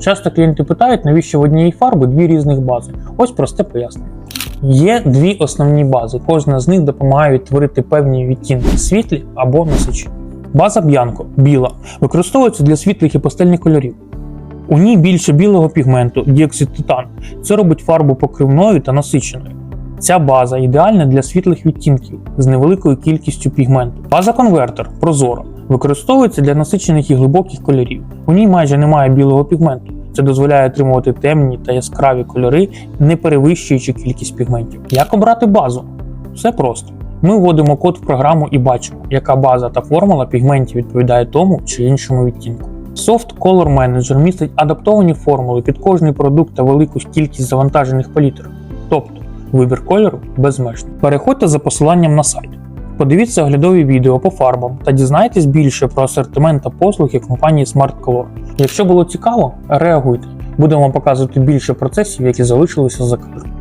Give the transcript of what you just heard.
Часто клієнти питають, навіщо в одній фарби дві різних бази. Ось просте пояснення. Є дві основні бази. Кожна з них допомагає відтворити певні відтінки світлі або насичені. База Б'янко біла використовується для світлих і пастельних кольорів. У ній більше білого пігменту, діоксид титану. Це робить фарбу покривною та насиченою. Ця база ідеальна для світлих відтінків з невеликою кількістю пігменту. База конвертер прозора використовується для насичених і глибоких кольорів. У ній майже немає білого пігменту. Це дозволяє отримувати темні та яскраві кольори, не перевищуючи кількість пігментів. Як обрати базу? Все просто. Ми вводимо код в програму і бачимо, яка база та формула пігментів відповідає тому чи іншому відтінку. Soft Color Manager містить адаптовані формули під кожний продукт та велику кількість завантажених палітр. Тобто вибір кольору безмежний. Переходьте за посиланням на сайт. Подивіться оглядові відео по фарбам та дізнайтесь більше про асортимент та послуги компанії Smart Color. Якщо було цікаво, реагуйте. Будемо показувати більше процесів, які залишилися за кадром.